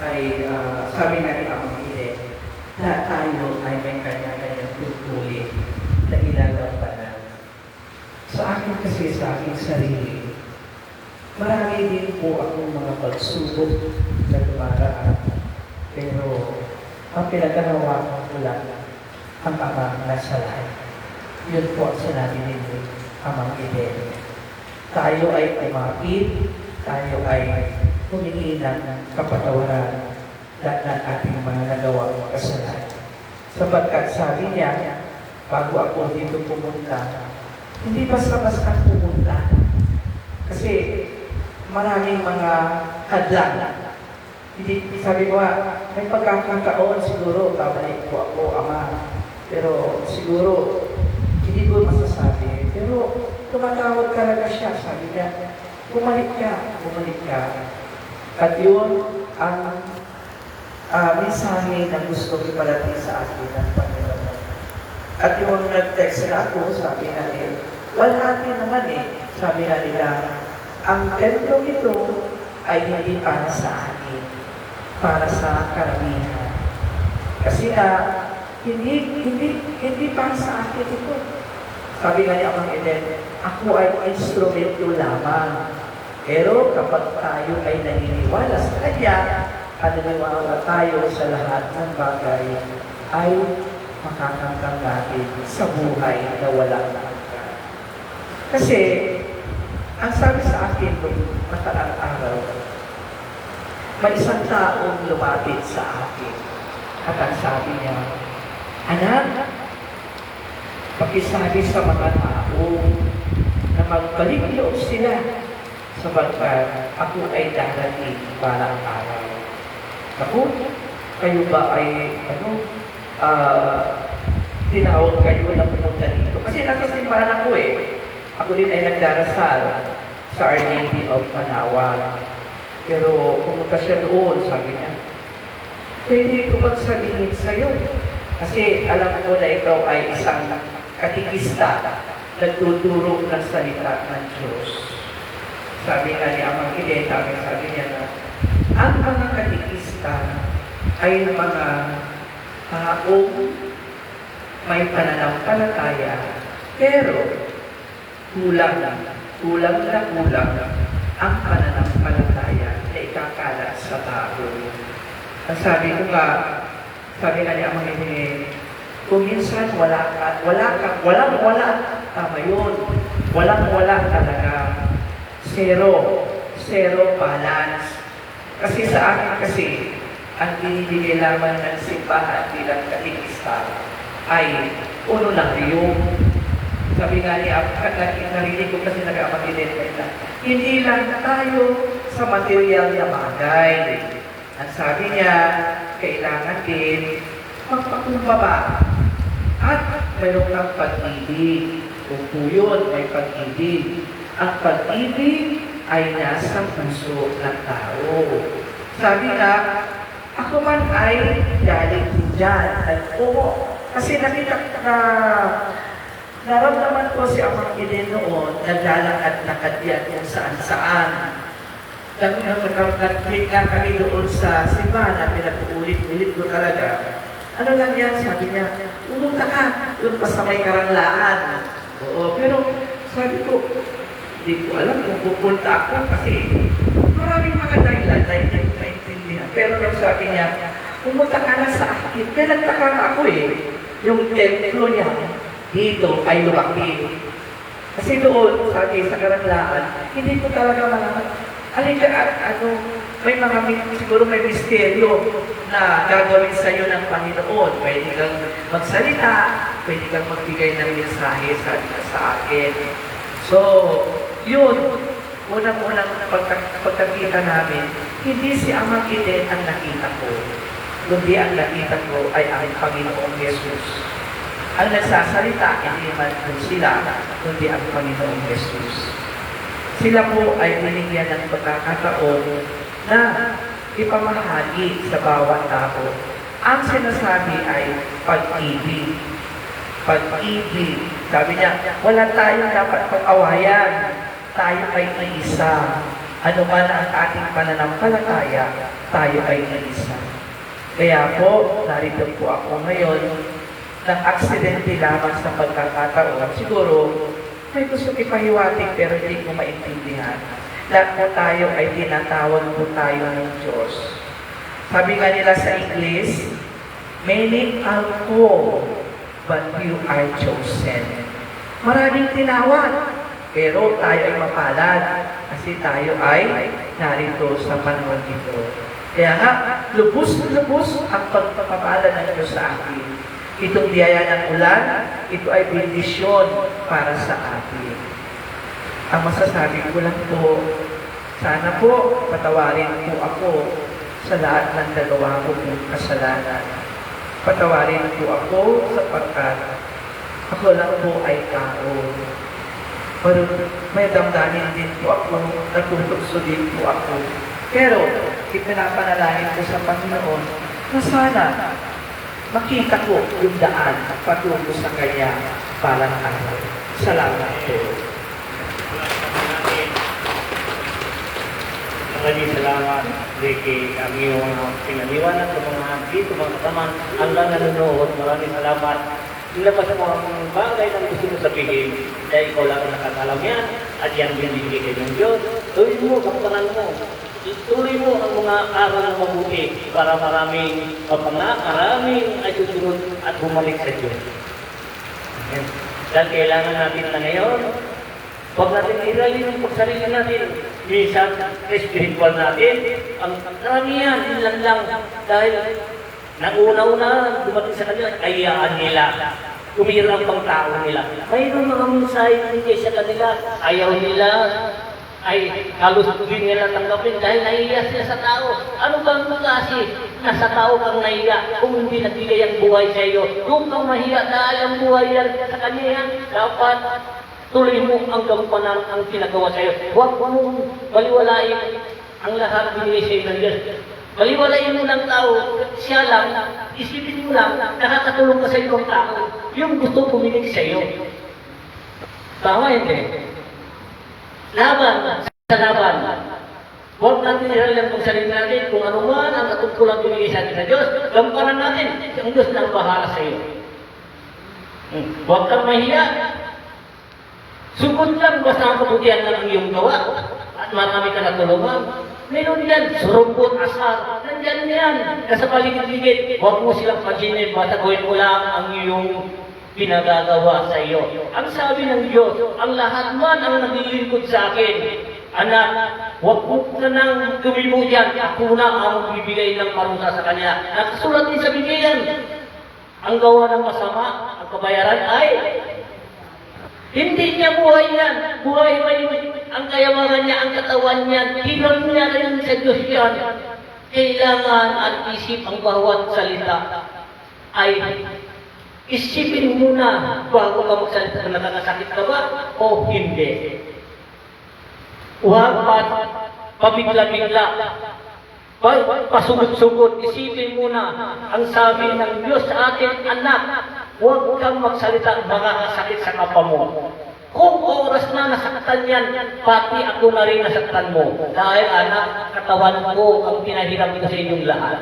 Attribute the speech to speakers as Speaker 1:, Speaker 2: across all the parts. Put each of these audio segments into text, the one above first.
Speaker 1: ay ah, sabi nga ni Amang Ide, na tayo ay may kanya-kanyang tutuli na ilalampanan. Sa akin kasi, sa aking sarili, marami din po akong mga pagsubok na dumaraan. Pero, ang pinagkanawa ko lang, ang Ama na sa lahat. Yun po ang sinabi ni Amang Ide. Tayo ay umapit, tayo ay humingi ng kapatawaran lahat ng ating mga nagawa kasalanan. Sapagkat sabi niya, bago ako dito pumunta, hindi basta-basta pumunta. Kasi maraming mga hadlang. Hindi, sabi ko nga, may pagkakataon siguro, babalik po ako, ama. Pero siguro, hindi ko masasabi. Pero tumatawag talaga siya, sabi niya, bumalik ka, bumalik ka. At yun ang uh, mensahe na gusto iparating sa akin ng Panginoon. At yung nag-text na ako, sabi na eh, wala din naman eh. Sabi na nila, ang templo ito ay hindi para sa akin, para sa karamihan. Kasi na, hindi, hindi, hindi para sa akin ito. Sabi nga ni Amang Eden, ako ay instrumento lamang. Pero kapag tayo ay naniniwala sa Kanya, at naniniwala tayo sa lahat ng bagay, ay makakamtan natin sa buhay na walang hanggan. Kasi, ang sabi sa akin nung nakarang araw, may isang taong lumapit sa akin. At ang sabi niya, Anak, pakisabi sa mga tao na magbalik loob sila sapagkat ako ay darating para ang araw. Ako, kayo ba ay, ano, ah, tinawag kayo na pumunta dito? Kasi nasa simbahan ako eh. Ako din ay nagdarasal sa Lady of Manawa. Pero pumunta siya doon, sabi niya, pwede ko magsabihin sa'yo. Kasi alam ko na ikaw ay isang katikista, nagtuturo ng salita ng Diyos. Sabi nga ni Amang Ide, sabi, sabi niya na, ang mga katikista ay mga taong may pananampalataya, pero kulang na, kulang na kulang ang pananampalataya na ikakalat sa tao. Ang sabi ko nga, sabi nga ni Amang Ide, kung minsan wala ka, wala ka, walang wala, tama yun, walang wala talaga. Zero, zero balance. Kasi sa akin kasi, ang binibigay lamang ng simbahan bilang katikista ay uno lang yung sabi nga ni narinig ko kasi nag-amagilin na hindi lang tayo sa material na bagay. Ang sabi niya, kailangan din magpakumbaba at mayroon kang pag-ibig. Kung po yun, may pag-ibig. Ang pag-ibig ay nasa puso ng tao. Sabi nga, ako man ay galing dyan. At oo, kasi nakita na naramdaman ko si Amang Iden noon, naglalakad lakad yan kung saan-saan. Nag-click nga kami doon sa simbahan na pinag-ulit-ulit ko talaga. Ano lang yan, sabi niya, pumunta ka, doon pa sa may karanglaan. Oo, pero sabi ko, hindi ko alam kung pupunta ako kasi maraming mga dahilan na hindi ko maintindihan. Pero nung sabi niya, pumunta ka na sa akin. Kaya nagtaka na ako eh. Yung templo niya, dito ay lumaki. Kasi doon, sabi sa karanglaan, hindi ko talaga malaman. Alin ka at ano, may mga siguro may misteryo na gagawin sa iyo ng Panginoon. Pwede kang magsalita, pwede kang magbigay ng mensahe sa, sa akin. So, yun, unang-unang pagka- pagkakita namin, hindi si Amang Eden ang nakita ko, kundi ang nakita ko ay ang Panginoong Yesus. Ang nagsasalita, hindi man sila, kundi ang Panginoong Yesus. Sila po ay binigyan ng pagkakataon na ipamahagi sa bawat tao. Ang sinasabi ay pag-ibig. Pag-ibig. Sabi niya, wala tayong dapat pag-awayan. Tayo ay iisa. Ano man ang ating pananampalataya, tayo ay isa. Kaya po, narito po ako ngayon ng aksidente lamang sa pagkakataon. Siguro, may gusto ipahiwatig pero hindi ko maintindihan. Lahat po tayo ay tinatawag po tayo ng Diyos. Sabi nga nila sa English, Many are called, but you are chosen. Maraming tinawag, pero tayo ay mapalad kasi tayo ay narito sa panahon ito. Kaya nga, lubos-lubos ang pagpapalad ng Diyos sa akin. Itong biyaya ng ulan, ito ay bendisyon para sa atin. Ang masasabi ko lang po, sana po patawarin po ako sa lahat ng nagawa ko ng kasalanan. Patawarin po ako sapagkat ako lang po ay tao. Pero may damdamin din po ako, natutugso din po ako. Pero, ipinapanalangin ko sa Panginoon na sana makita ko yung daan patungo sa Kanya parang araw. Salamat po.
Speaker 2: Maraming salamat, Ricky, ang iyong mga pinaliwanag sa mga dito, mga kasamaan, hanggang nanonood. Maraming salamat. Ilabas mo ang bagay na gusto mo sabihin dahil ikaw lang ang nakakalam yan at yan binibigay ng Diyos. Tuloy mo, kaptanan mo. Ituloy mo ang mga aral na mabuti para maraming mapanga, maraming ay susunod at bumalik sa Diyos. Amen. Dahil kailangan natin na ngayon, Huwag natin iralin ang pagsarili natin. Minsan, spiritual natin, ang karamihan, ilan lang, dahil nauna-una, dumating sa kanila, ayaan nila. Umirang pang tao nila. Mayroon mga mensahe hindi sa kanila, ayaw nila, ay halos din nila tanggapin dahil nahiya sila sa tao. Ano bang kasi nasa tao kang nahiya kung hindi nagbigay ang buhay sa iyo? Kung kang mahiya dahil ang buhay yan sa kanya dapat tuloy mo ang gampanan ang pinagawa sa iyo. Huwag mong baliwalain ang lahat binigay sa iyo ng. Baliwalain mo ng tao, siya lang, isipin mo lang, nakakatulong ka sa ibang tao. Yung gusto puminig sa iyo. Tama hindi? Laban, sa laban. Huwag natin ihalang ang sarili natin kung ano man ang katungkulang binigay sa atin ng Diyos. Gampanan natin, ang Diyos na bahala sa iyo. Hmm. Huwag kang mahiya. Sugod lang, basta ang kabutihan lang ang iyong gawa. At marami ka natulungan. Meron yan, surumpot, asar. Nandyan yan. Nasa paligid-ligid. Huwag mo silang pansinin. Basta gawin mo lang ang iyong pinagagawa sa iyo. Ang sabi ng Diyos, ang lahat man ang naglilingkod sa akin, anak, huwag mo na nang gumibo yan. Ako na ang bibigay ng parusa sa kanya. Nakasulat din sa Biblia Ang gawa ng masama, ang kabayaran ay hindi niya buhay yan. Buhay pa. Ang kayamangan niya, ang katawan niya. Hinang niya rin sa Diyos yan. Kailangan at isip ang bawat salita ay isipin muna bago ka magsalita na nakakasakit ka ba o hindi. Huwag pa pabigla-bigla. Pa- Pasugot-sugot, isipin muna ang sabi ng Diyos sa atin, anak, huwag kang magsalita makakasakit sa kapa mo. Kung oras na nasaktan yan, pati ako na rin nasaktan mo. Dahil anak, katawan ko ang pinahiram ko sa inyong lahat.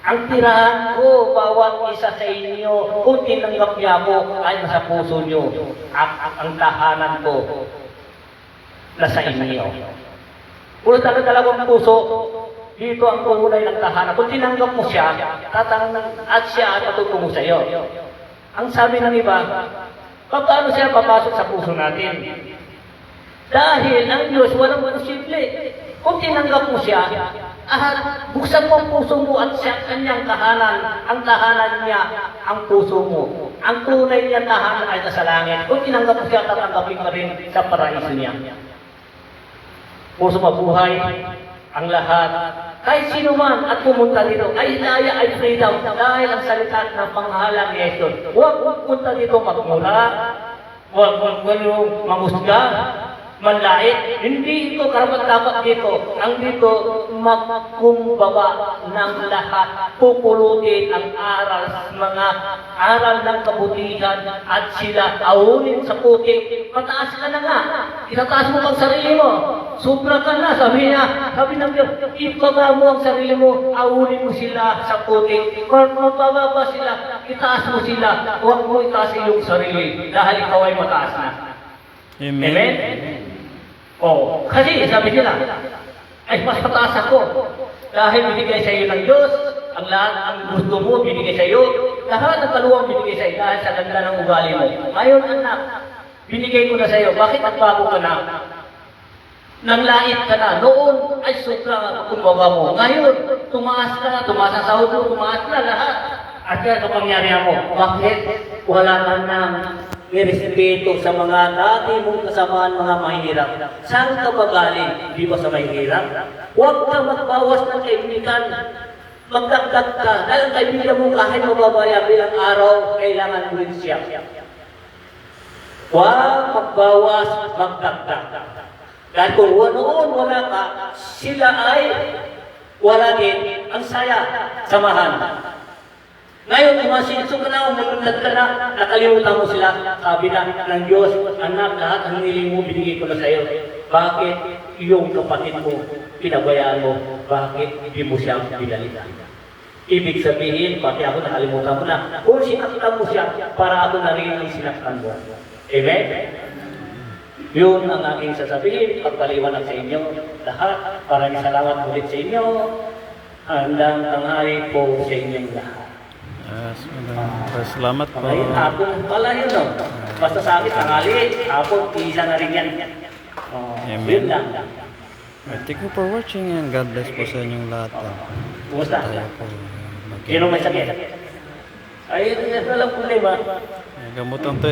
Speaker 2: Ang tirahan ko, bawat isa sa inyo, kung tinanggap niya ako, ay nasa puso niyo. Ang, ang, ang tahanan ko, nasa inyo. Kung talaga talagang puso, dito ang tunay ng tahanan. Kung tinanggap mo siya, tatang at siya at patutungo sa iyo. Ang sabi ng iba, paano siya papasok sa puso natin? Dahil ang Diyos walang posible. Kung tinanggap mo siya, ah, buksan mo ang puso mo at siya kanyang tahanan. Ang tahanan niya, ang puso mo. Ang tunay niya tahanan ay nasa langit. Kung tinanggap mo siya, tatanggapin ka rin sa paraiso niya. Puso mabuhay, ang lahat. Kahit sino man at pumunta dito, ay daya ay freedom dahil ang salita ng panghalang ni Jesus. Huwag huwag punta dito magmura, huwag huwag huwag yung mamusga, manlait. Hindi ito karapat-dapat dito. Ang dito, magkumbaba ng lahat. Pupulutin ang aral, mga aral ng kabutihan at sila aunin sa putik. Pataas ka na nga. Itataas mo pang sarili mo. Sobra ka na. Sabi niya, sabi ng Diyos, ibaba mo ang sarili mo. Aunin mo sila sa. Kung mababa sila, itaas mo sila. Huwag mo itaas iyong sarili dahil ikaw ay mataas na.
Speaker 3: Amen.
Speaker 2: Amen? Oo. Kasi sabi nila, ay mas mataas ako. Dahil binigay sa iyo ng Diyos, ang lahat ang gusto mo binigay sa iyo. Lahat ng kaluwang binigay sa iyo dahil sa ganda ng ugali mo. Ngayon anak, binigay ko na sa iyo. Bakit nagbago ka na? Nang lait ka na. Noon ay sobra ang kumbaba mo. Ngayon, tumaas ka na, tumaas ang sahod mo, tumaas na lahat. At kaya ito pangyarihan mo. Bakit? Wala ka nang irespeto sa mga dati mong kasamaan mga mahihirap. Saan ka ba galing? Di ba sa mahihirap? Huwag ka magbawas ng kaibigan. Magdagdag ka. Dahil ang kaibigan mo kahit mababaya bilang araw, kailangan mo rin siya. Huwag magbawas, magdagdag. Dahil kung noon wala ka, sila ay wala din ang saya, samahan. Ngayon, umasinso ka na, umunod ka na, nakalimutan mo sila. Sabi na ng Diyos, anak, lahat ang niling mo, binigay ko na sa iyo. Bakit yung kapatid mo, pinabayaan mo, bakit hindi mo siya pinalitan? Ibig sabihin, pati ako nakalimutan mo na, kung sinaktan mo siya, para ako na rin ang sinaktan mo. Amen? Yun ang aking sasabihin, pagpaliwanag sa inyo lahat. Maraming salamat ulit sa inyo. Handang tanghali po sa inyong lahat.
Speaker 3: Yes, maraming salamat po.
Speaker 2: Okay, hapon pala yun, no? Basta sa akin, tanghali, hapon, isa na rin yan. Oh,
Speaker 3: Amen.
Speaker 2: Yun lang.
Speaker 3: Thank you for watching and God bless po sa inyong lahat.
Speaker 2: Kumusta?
Speaker 3: Tayo po mag-
Speaker 2: Sino may sakit? Ay, yun lang problema.
Speaker 3: Gamutan to